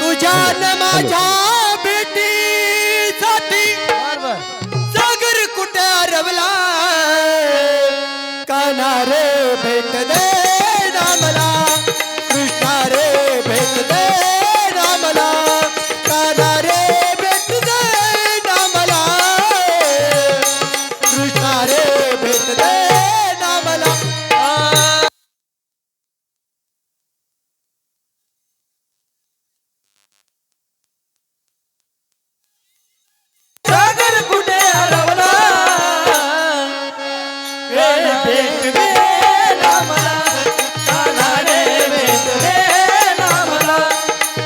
तुझ्या माझ्या भेटी जाती सागर कुठे रवला कानारे भेट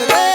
today.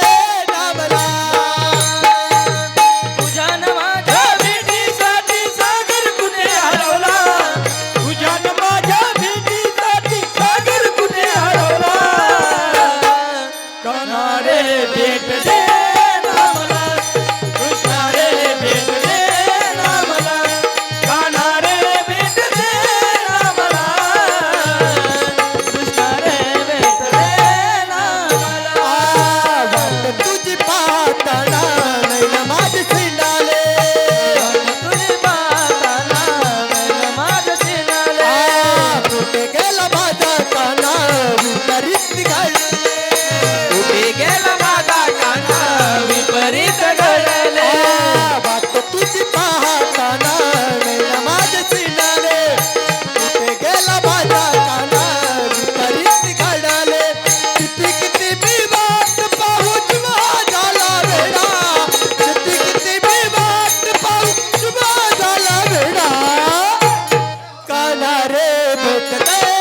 পেতে দে।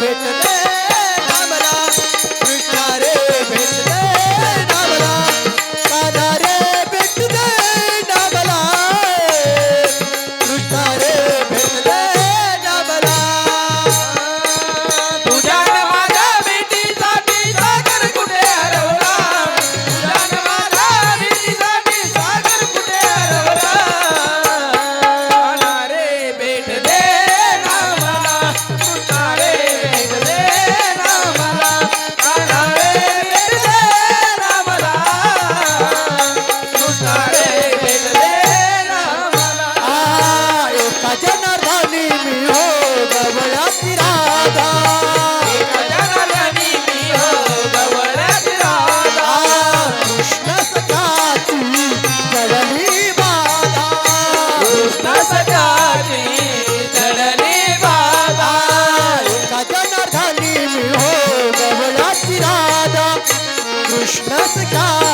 bitch.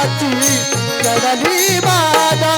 बाची चढली बाधा